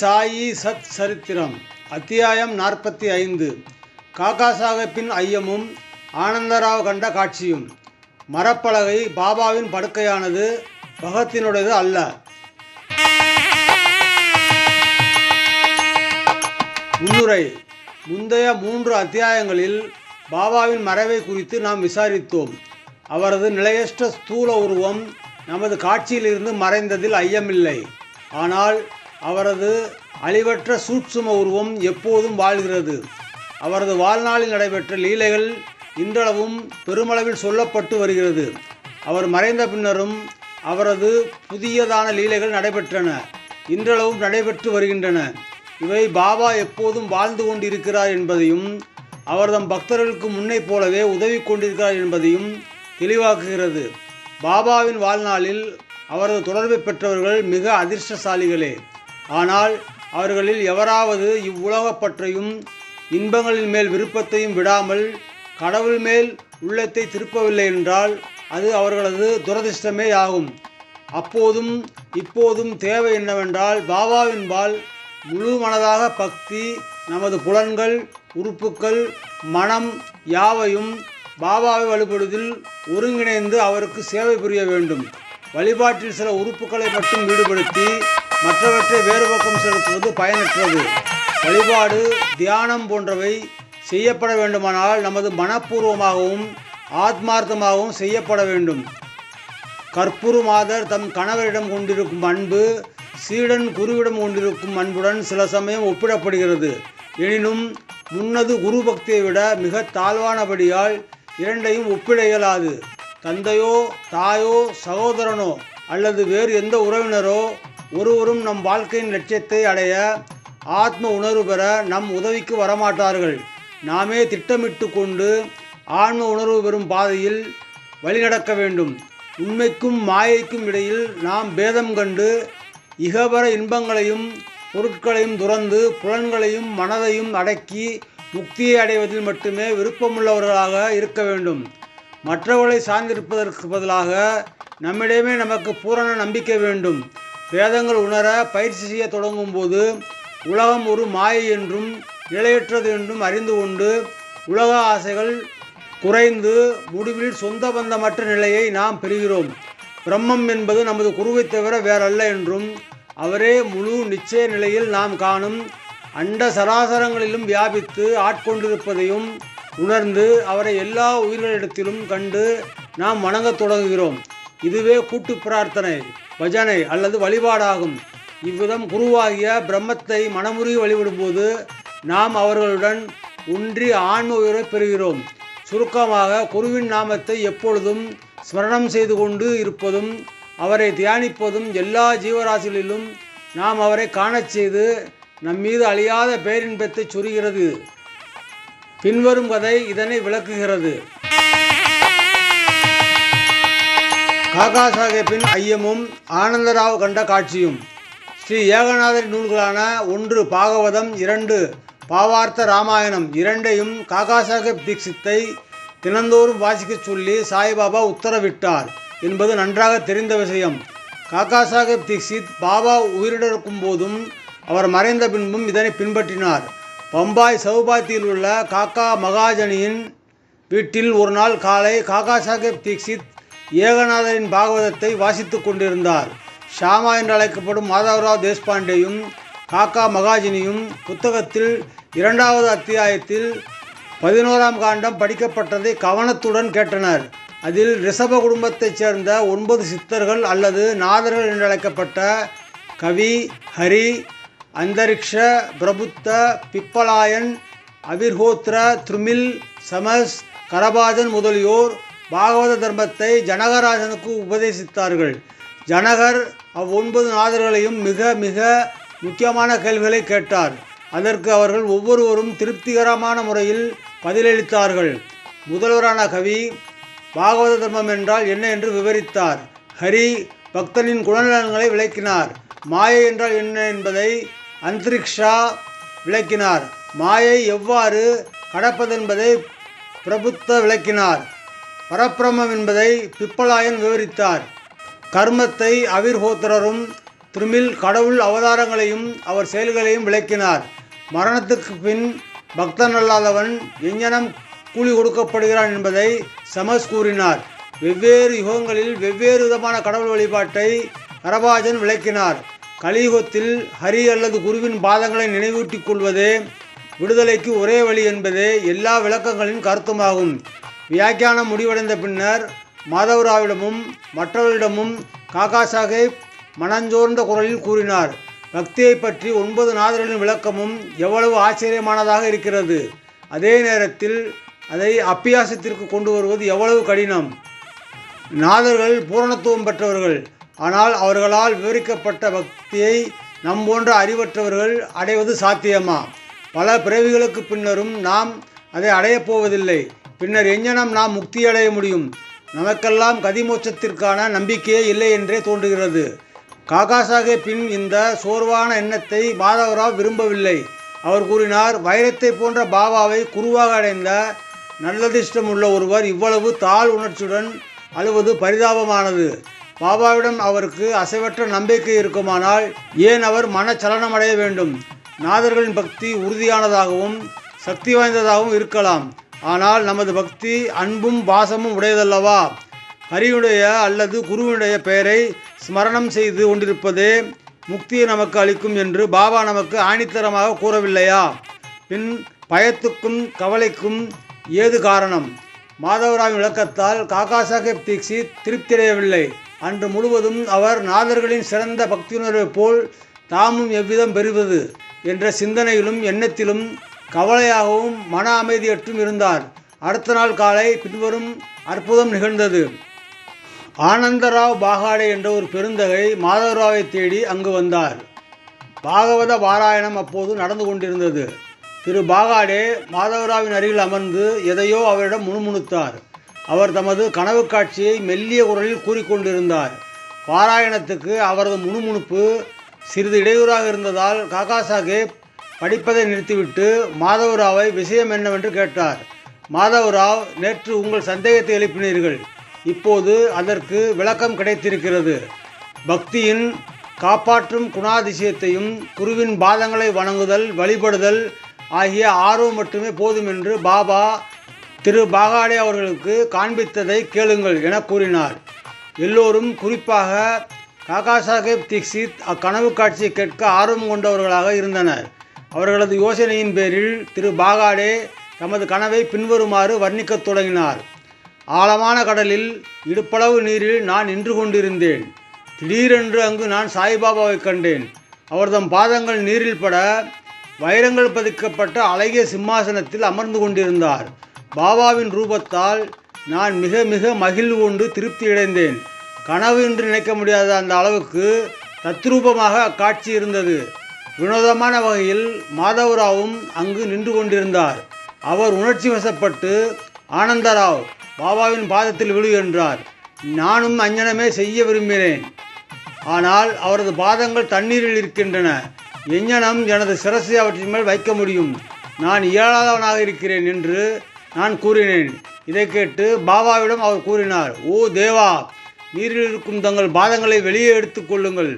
சாயி சத் சரித்திரம் அத்தியாயம் நாற்பத்தி ஐந்து காக்கா சாஹேப்பின் ஐயமும் ஆனந்தராவ் கண்ட காட்சியும். மரப்பலகை பாபாவின் படுக்கையானது பகத்தினுடையது அல்ல. முன்னுரை. முந்தைய மூன்று அத்தியாயங்களில் பாபாவின் மறைவை குறித்து நாம் விசாரித்தோம். அவரது நிலையற்ற ஸ்தூல உருவம் நமது காட்சியிலிருந்து மறைந்ததில் ஐயமில்லை. ஆனால் அவரது அழிவற்ற சூட்சும உருவம் எப்போதும் வாழ்கிறது. அவரது வாழ்நாளில் நடைபெற்ற லீலைகள் இன்றளவும் பெருமளவில் சொல்லப்பட்டு வருகிறது. அவர் மறைந்த பின்னரும் அவரது புதியதான லீலைகள் நடைபெற்றன. இன்றளவும் நடைபெற்று வருகின்றன. இவை பாபா எப்போதும் வாழ்ந்து கொண்டிருக்கிறார் என்பதையும் அவர்தம் பக்தர்களுக்கு முன்னைப் போலவே உதவி கொண்டிருக்கிறார் என்பதையும் தெளிவாக்குகிறது. பாபாவின் வாழ்நாளில் அவரது தொடர்பை பெற்றவர்கள் மிக அதிர்ஷ்டசாலிகளே. ஆனால் அவர்களில் எவராவது இவ்வுலகப் பற்றையும் இன்பங்களின் மேல் விருப்பத்தையும் விடாமல் கடவுள் மேல் உள்ளத்தை திருப்பவில்லை என்றால் அது அவர்களது துரதிர்ஷ்டமே ஆகும். அப்போதும் இப்போதும் தேவை என்னவென்றால் பாபாவின்பால் முழு மனதாக பக்தி நமது புலன்கள் உறுப்புக்கள் மனம் யாவையும் பாபாவை வழிபடுவதில் ஒருங்கிணைந்து அவருக்கு சேவை புரிய வேண்டும். வழிபாட்டில் சில உறுப்புகளை மட்டும் ஈடுபடுத்தி மற்றவற்றை வேறு பக்கம் செலுத்துவது பயனற்றது. வழிபாடு தியானம் போன்றவை செய்யப்பட வேண்டுமானால் நமது மனப்பூர்வமாகவும் ஆத்மார்த்தமாகவும் செய்யப்பட வேண்டும். கற்பூரு மாதர் தம் கணவரிடம் கொண்டிருக்கும் அன்பு சீடன் குருவிடம் கொண்டிருக்கும் அன்புடன் சில சமயம் ஒப்பிடப்படுகிறது. எனினும் முன்னது குரு பக்தியை விட மிக தாழ்வானபடியால் இரண்டையும் ஒப்பிட இயலாது. தந்தையோ தாயோ சகோதரனோ அல்லது வேறு எந்த உறவினரோ ஒருவரும் நம் வாழ்க்கையின் லட்சியத்தை அடைய ஆத்ம உணர்வு பெற நம் உதவிக்கு வரமாட்டார்கள். நாமே திட்டமிட்டு கொண்டு ஆன்ம உணர்வு பெறும் பாதையில் வழிநடக்க வேண்டும். உண்மைக்கும் மாயைக்கும் இடையில் நாம் பேதம் கண்டு இகபர இன்பங்களையும் பொருட்களையும் துறந்து புலன்களையும் மனதையும் அடக்கி முக்தியை அடைவதில் மட்டுமே விருப்பமுள்ளவர்களாக இருக்க வேண்டும். மற்றவர்களை சார்ந்திருப்பதற்கு பதிலாக நம்மிடமே நமக்கு பூரண நம்பிக்கை வேண்டும். வேதங்கள் உணர பயிற்சி செய்ய தொடங்கும் போது உலகம் ஒரு மாயை என்றும் நிலையற்றது என்றும் அறிந்து கொண்டு உலக ஆசைகள் குறைந்து முடிவில் சொந்த பந்தமற்ற நிலையை நாம் பெறுகிறோம். பிரம்மம் என்பது நமது குருவை தவிர வேறல்ல என்றும் அவரே முழு நிச்சய நிலையில் நாம் காணும் அண்ட சராசரங்களிலும் வியாபித்து ஆட்கொண்டிருப்பதையும் உணர்ந்து அவரை எல்லா உயிர்களிடத்திலும் கண்டு நாம் வணங்கத் தொடங்குகிறோம். இதுவே கூட்டு பிரார்த்தனை. பஜனை அல்லது வழிபாடாகும். இவ்விதம் குருவாகிய பிரம்மத்தை மனமுருகி வழிபடும்போது நாம் அவர்களுடன் ஒன்றி ஆன்ம உயரை பெறுகிறோம். சுருக்கமாக குருவின் நாமத்தை எப்பொழுதும் ஸ்மரணம் செய்து கொண்டு இருப்பதும் அவரை தியானிப்பதும் எல்லா ஜீவராசிகளிலும் நாம் அவரை காணச் செய்து நம் மீது அழியாத பேரின்பத்தை சொருகிறது. பின்வரும் கதை இதனை விளக்குகிறது. காக்கா சாஹேப்பின் ஐயமும் ஆனந்தராவ் கண்ட காட்சியும். ஸ்ரீ ஏகநாதர் நூல்களான ஒன்று பாகவதம் இரண்டு பாவார்த்த ராமாயணம் இரண்டையும் காக்கா சாஹேப் தீக்ஷித்தை தினந்தோறும் வாசிக்கச் சொல்லி சாய்பாபா உத்தரவிட்டார் என்பது நன்றாக தெரிந்த விஷயம். காக்கா சாஹேப் தீக்ஷித் பாபா உயிரிழக்கும் போதும் அவர் மறைந்த பின்பும் இதனை பின்பற்றினார். பம்பாய் சவுபாத்தியில் உள்ள காக்கா மகாஜனியின் வீட்டில் ஒரு நாள் காலை காக்கா சாஹேப் தீக்ஷித் ஏகநாதரின் பாகவதத்தை வாசித்துக் கொண்டிருந்தார். ஷாமா என்று அழைக்கப்படும் மாதவராவ் தேஷ்பாண்டேயும் காக்கா மகாஜினியும் புத்தகத்தில் இரண்டாவது அத்தியாயத்தில் பதினோராம் காண்டம் படிக்கப்பட்டதை கவனத்துடன் கேட்டனர். அதில் ரிஷப குடும்பத்தைச் சேர்ந்த ஒன்பது சித்தர்கள் அல்லது நாதர்கள் என்று அழைக்கப்பட்ட கவி ஹரி அந்தரிக்ஷ பிரபுத்த பிப்பலாயன் அவிர்ஹோத்ர திருமில் சமஸ் கரபாஜன் முதலியோர் பாகவத தர்மத்தை ஜனகராஜனுக்கு உபதேசித்தார்கள். ஜனகர் அவ்வொன்பது நாதர்களையும் மிக மிக முக்கியமான கேள்விகளை கேட்டார். அதற்கு அவர்கள் ஒவ்வொருவரும் திருப்திகரமான முறையில் பதிலளித்தார்கள். முதல்வரான கவி பாகவத தர்மம் என்றால் என்ன என்று விவரித்தார். ஹரி பக்தனின் குணநலன்களை விளக்கினார். மாயை என்றால் என்ன என்பதை அந்தரிக்ஷா விளக்கினார். மாயை எவ்வாறு கடப்பதென்பதை பிரபுத்த விளக்கினார். பரப்பிரமம் என்பதை பிப்பலாயன் விவரித்தார். கர்மத்தை அவிர்ஹோத்திரரும் திருமில் கடவுள் அவதாரங்களையும் அவர் செயல்களையும் விளக்கினார். மரணத்துக்கு பின் பக்தன் அல்லாதவன் எஞ்ஞனம் கூலி கொடுக்கப்படுகிறான் என்பதை சமஸ் கூறினார். வெவ்வேறு யுகங்களில் வெவ்வேறு விதமான கடவுள் வழிபாட்டை கரபாஜன் விளக்கினார். கலியுகத்தில் ஹரி அல்லது குருவின் பாதங்களை நினைவூட்டிக் கொள்வதே விடுதலைக்கு ஒரே வழி என்பதே எல்லா விளக்கங்களின் கருத்துமாகும். வியாக்கியானம் முடிவடைந்த பின்னர் மாதவராவிடமும் மற்றவர்களிடமும் காக்கா சாஹேப் மனஞ்சோர்ந்த குரலில் கூறினார் பக்தியை பற்றி ஒன்பது நாதர்களின் விளக்கமும் எவ்வளவு ஆச்சரியமானதாக இருக்கிறது. அதே நேரத்தில் அதை அப்பியாசத்திற்கு கொண்டு வருவது எவ்வளவு கடினம். நாதர்கள் பூரணத்துவம் பெற்றவர்கள். ஆனால் அவர்களால் விவரிக்கப்பட்ட பக்தியை நம் போன்ற அறிவற்றவர்கள் அடைவது சாத்தியமா? பல பிறவிகளுக்கு பின்னரும் நாம் அதை அடையப் போவதில்லை. பின்னர் எஞ்ஞனம் நாம் முக்தி அடைய முடியும். நமக்கெல்லாம் கதிமோட்சத்திற்கான நம்பிக்கையே இல்லை என்றே தோன்றுகிறது. காகாசாகே பின் இந்த சோர்வான எண்ணத்தை மாதவராவ் விரும்பவில்லை. அவர் கூறினார் வைரத்தை போன்ற பாபாவை குருவாக அடைந்த நல்லதிர்ஷ்டம் உள்ள ஒருவர் இவ்வளவு தாழ் உணர்ச்சியுடன் அழுவது பரிதாபமானது. பாபாவிடம் அவருக்கு அசைவற்ற நம்பிக்கை இருக்குமானால் ஏன் அவர் மனச்சலனமடைய வேண்டும்? நாதர்களின் பக்தி உறுதியானதாகவும் சக்தி வாய்ந்ததாகவும் இருக்கலாம். ஆனால் நமது பக்தி அன்பும் பாசமும் உடையதல்லவா? ஹரியுடைய அல்லது குருவினுடைய பெயரை ஸ்மரணம் செய்து கொண்டிருப்பதே முக்தியை நமக்கு அளிக்கும் என்று பாபா நமக்கு ஆணித்தரமாக கூறவில்லையா? பின் பயத்துக்கும் கவலைக்கும் ஏது காரணம்? மாதவராவின் விளக்கத்தால் காக்கா சாஹேப் தீக்ஷித் திருப்தியடையவில்லை. அன்று முழுவதும் அவர் நாதர்களின் சிறந்த பக்தியுணர்வை போல் தாமும் எவ்விதம் பெறுவது? என்ற சிந்தனையிலும் எண்ணத்திலும் கவலையாகவும் மன அமைதியற்றும் இருந்தார். அடுத்த நாள் காலை பின்வரும் அற்புதம் நிகழ்ந்தது. ஆனந்தராவ் பாகாடே என்ற ஒரு பெருந்தகை மாதவராவை தேடி அங்கு வந்தார். பாகவத பாராயணம் அப்போது நடந்து கொண்டிருந்தது. திரு பாகாடே மாதவராவின் அருகில் அமர்ந்து எதையோ அவரிடம் முணுமுணுத்தார். அவர் தமது கனவு காட்சியை மெல்லிய குரலில் கூறிக்கொண்டிருந்தார். பாராயணத்துக்கு அவரது முணுமுணுப்பு சிறிது இடையூறாக இருந்ததால் காக்கா சாஹேப் படிப்பதை நிறுத்திவிட்டு மாதவராவை விஷயம் என்னவென்று கேட்டார். மாதவராவ் நேற்று உங்கள் சந்தேகத்தை எழுப்பினீர்கள். இப்போது அதற்கு விளக்கம் கிடைத்திருக்கிறது. பக்தியின் காப்பாற்றும் குணாதிசயத்தையும் குருவின் பாதங்களை வணங்குதல் வழிபடுதல் ஆகிய ஆர்வம் மட்டுமே போதும் என்று பாபா திரு பாகாடே அவர்களுக்கு காண்பித்ததை கேளுங்கள் என கூறினார். எல்லோரும் குறிப்பாக காகா சாஹேப் தீக்ஷித் அக்கனவு காட்சியை கேட்க ஆர்வம் கொண்டவர்களாக இருந்தனர். அவர்களது யோசனையின் பேரில் திரு பாகாடே தமது கனவை பின்வருமாறு வர்ணிக்கத் தொடங்கினார். ஆழமான கடலில் இடுப்பளவு நீரில் நான் நின்று கொண்டிருந்தேன். திடீரென்று அங்கு நான் சாய்பாபாவை கண்டேன். அவர்தம் பாதங்கள் நீரில் பட வைரங்கள் பதிக்கப்பட்ட அழகிய சிம்மாசனத்தில் அமர்ந்து கொண்டிருந்தார். பாபாவின் ரூபத்தால் நான் மிக மிக மகிழ்வு கொண்டு திருப்தி அடைந்தேன். கனவு என்று நினைக்க முடியாத அந்த அளவுக்கு தத்ரூபமாக அக்காட்சி இருந்தது. வினோதமான வகையில் மாதவராவும் அங்கு நின்று கொண்டிருந்தார். அவர் உணர்ச்சி வசப்பட்டு ஆனந்தராவ் பாபாவின் பாதத்தில் விழு என்றார். நானும் அஞ்ஞனமே செய்ய விரும்பினேன். ஆனால் அவரது பாதங்கள் தண்ணீரில் இருக்கின்றன. எஞ்ஞனம் எனது சிரசை அவற்றின் மேல் வைக்க முடியும். நான் இயலாதவனாக இருக்கிறேன் என்று நான் கூறினேன். இதை கேட்டு பாபாவிடம் அவர் கூறினார் ஓ தேவா நீரில் இருக்கும் தங்கள் பாதங்களை வெளியே எடுத்துக்கொள்ளுங்கள்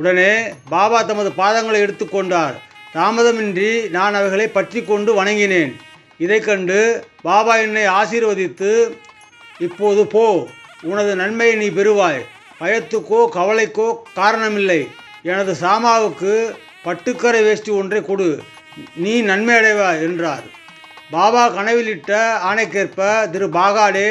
உடனே பாபா தமது பாதங்களை எடுத்துக்கொண்டார் தாமதமின்றி நான் அவைகளை பற்றி கொண்டு வணங்கினேன். இதை கண்டு பாபா என்னை ஆசீர்வதித்து இப்போது போ உனது நன்மையை நீ பெறுவாய். பயத்துக்கோ கவலைக்கோ காரணமில்லை. எனது சாமாவுக்கு பட்டுக்கரை வேஷ்டி ஒன்றை கொடு. நீ நன்மை அடைவாய் என்றார். பாபா கனவிலிட்ட ஆணைக்கேற்ப திரு பாகாடே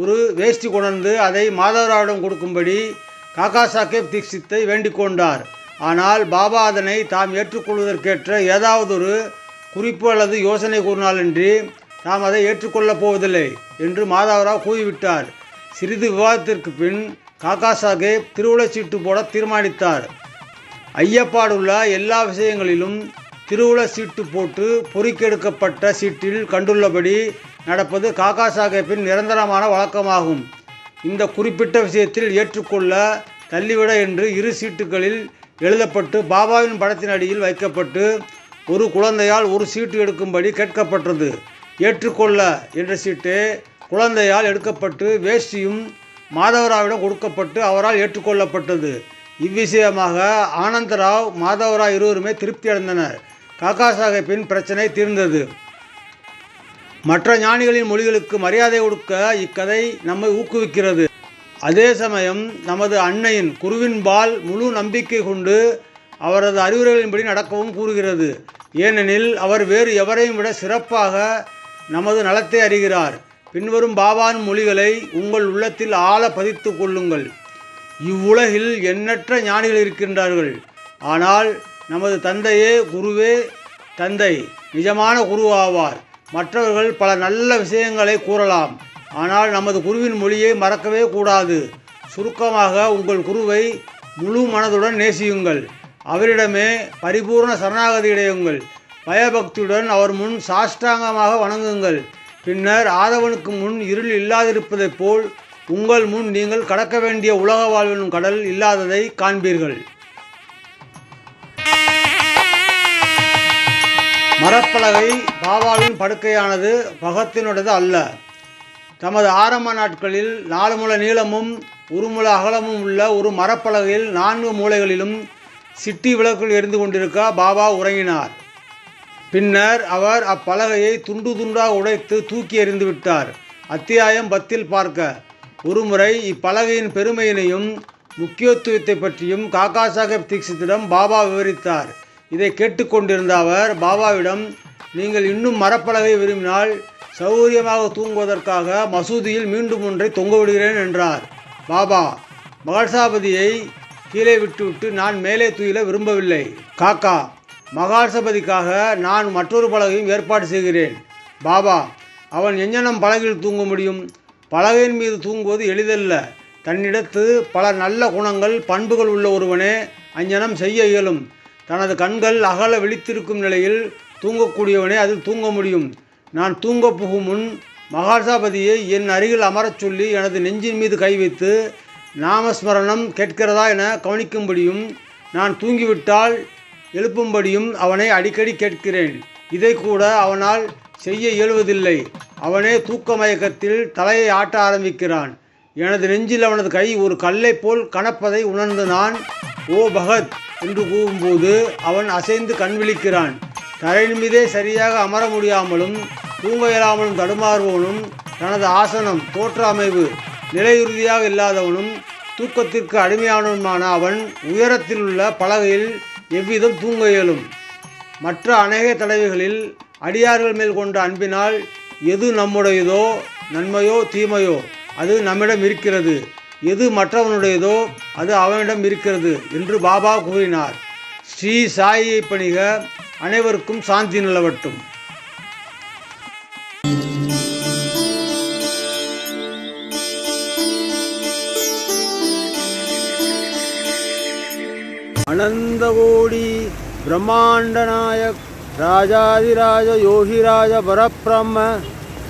ஒரு வேஷ்டி கொணர்ந்து அதை மாதவராவிடம் கொடுக்கும்படி காக்கா சாஹேப் தீக்ஷித்தை வேண்டிக் கொண்டார். ஆனால் பாபா அதனை தாம் ஏற்றுக்கொள்வதற்கேற்ற ஏதாவதொரு குறிப்பு அல்லது யோசனை கூறினாலின்றி தாம் அதை ஏற்றுக்கொள்ளப் போவதில்லை என்று மாதவராவ் கூறிவிட்டார். சிறிது விவாதத்திற்கு பின் காக்கா சாஹேப் திருவுளச்சீட்டு போட தீர்மானித்தார். ஐயப்பாடுள்ள எல்லா விஷயங்களிலும் திருவுள சீட்டு போட்டு பொறிக்கெடுக்கப்பட்ட சீட்டில் கண்டுள்ளபடி நடப்பது காக்கா சாஹேப்பின் நிரந்தரமான வழக்கமாகும். இந்த குறிப்பிட்ட விஷயத்தில் ஏற்றுக்கொள்ள தள்ளிவிட என்று இரு சீட்டுகளில் எழுதப்பட்டு பாபாவின் படத்தின் அடியில் வைக்கப்பட்டு ஒரு குழந்தையால் ஒரு சீட்டு எடுக்கும்படி கேட்கப்பட்டது. ஏற்றுக்கொள்ள என்ற சீட்டு குழந்தையால் எடுக்கப்பட்டு வேஷ்டியும் மாதவராவிடம் கொடுக்கப்பட்டு அவரால் ஏற்றுக்கொள்ளப்பட்டது. இவ்விஷயமாக ஆனந்தராவ் மாதவராவ் இருவருமே திருப்தி அடைந்தனர். காக்கா சாஹேப்பின் பிரச்சனை தீர்ந்தது. மற்ற ஞானிகளின் மொழிகளுக்கு மரியாதை கொடுக்க இக்கதை நம்மை ஊக்குவிக்கிறது. அதே சமயம் நமது அன்னையின் குருவின்பால் முழு நம்பிக்கை கொண்டு அவரது அறிவுரைகளின்படி நடக்கவும் கூறுகிறது. ஏனெனில் அவர் வேறு எவரையும் விட சிறப்பாக நமது நலத்தை அறிகிறார். பின்வரும் பாபான் மொழிகளை உங்கள் உள்ளத்தில் ஆழ பதித்து கொள்ளுங்கள். இவ்வுலகில் எண்ணற்ற ஞானிகள் இருக்கின்றார்கள். ஆனால் நமது தந்தையே குருவே தந்தை நிஜமான குரு ஆவார். மற்றவர்கள் பல நல்ல விஷயங்களை கூறலாம். ஆனால் நமது குருவின் மொழியை மறக்கவே கூடாது. சுருக்கமாக உங்கள் குருவை முழு மனதுடன் நேசியுங்கள். அவரிடமே பரிபூர்ண சரணாகதி அடையுங்கள். பயபக்தியுடன் அவர் முன் சாஷ்டாங்கமாக வணங்குங்கள். பின்னர் ஆதவனுக்கு முன் இருள் இல்லாதிருப்பதைப் போல் உங்கள் முன் நீங்கள் கடக்க வேண்டிய உலக வாழ்வினும் கடல் இல்லாததை காண்பீர்கள். மரப்பலகை பாபாவின் படுக்கையானது பகத்தினுடையது அல்ல. தமது ஆரம்ப நாட்களில் நாலு முழ நீளமும் ஒரு முள அகலமும் உள்ள ஒரு மரப்பலகையில் நான்கு மூலைகளிலும் சிட்டி விளக்குகள் எரிந்து கொண்டிருக்க பாபா உறங்கினார். பின்னர் அவர் அப்பலகையை துண்டு துண்டாக உடைத்து தூக்கி எறிந்து விட்டார். அத்தியாயம் பத்தில் பார்க்க. ஒருமுறை இப்பலகையின் பெருமையினையும் முக்கியத்துவத்தை பற்றியும் காக்கா சாஹேப் தீக்ஷித்திடம் பாபா விவரித்தார். இதை கேட்டுக்கொண்டிருந்த அவர் பாபாவிடம் நீங்கள் இன்னும் மரப்பலகை விரும்பினால் சௌகரியமாக தூங்குவதற்காக மசூதியில் மீண்டும் ஒன்றை தொங்கவிடுகிறேன் என்றார். பாபா மகாசாபதியை கீழே விட்டுவிட்டு நான் மேலே தூயில விரும்பவில்லை. காக்கா மகாசபதிக்காக நான் மற்றொரு பலகையும் ஏற்பாடு செய்கிறேன். பாபா அவன் எஞ்ஞனம் பலகையில் தூங்க முடியும். பலகையின் மீது தூங்குவது எளிதல்ல. தன்னிடத்து பல நல்ல குணங்கள் பண்புகள் உள்ள ஒருவனே அஞ்ஞனம் செய்ய இயலும். தனது கண்கள் அகல விழித்திருக்கும் நிலையில் தூங்கக்கூடியவனே அதில் தூங்க முடியும். நான் தூங்கப் புகும் முன் மகாசாபதியை என் அருகில் அமரச் சொல்லி எனது நெஞ்சின் மீது கை வைத்து நாமஸ்மரணம் கேட்கிறதா என கவனிக்கும்படியும் நான் தூங்கிவிட்டால் எழுப்பும்படியும் அவனை அடிக்கடி கேட்கிறேன். இதை கூட அவனால் செய்ய இயலுவதில்லை. அவனே தூக்க மயக்கத்தில் தலையை ஆட்ட ஆரம்பிக்கிறான். எனது நெஞ்சில் அவனது கை ஒரு கல்லை போல் கணப்பதை உணர்ந்து நான் ஓ பகத் என்று கூவும்போது அவன் அசைந்து கண்விழிக்கிறான் தரையின் மீதே சரியாக அமர முடியாமலும் தூங்க இயலாமலும் தடுமாறுபவனும் தனது ஆசனம் தோற்ற அமைவு நிலையுறுதியாக இல்லாதவனும் தூக்கத்திற்கு அடிமையானவனுமான அவன் உயரத்தில் உள்ள பலகையில் எவ்விதம் தூங்க இயலும்? மற்ற அநேக தடவைகளில் அடியார்கள் மேல் கொண்ட அன்பினால் எது நம்முடையதோ நன்மையோ தீமையோ? அது நம்மிடம் இருக்கிறது. எது மற்றவனுடையதோ அது அவனிடம் இருக்கிறது என்று பாபா கூறினார். ஸ்ரீ சாயியை பணிக அனைவருக்கும் சாந்தி நிலவட்டும். அனந்தகோடி பிரம்மாண்ட நாயக் ராஜாதிராஜ யோகிராஜ பரபிரம்ம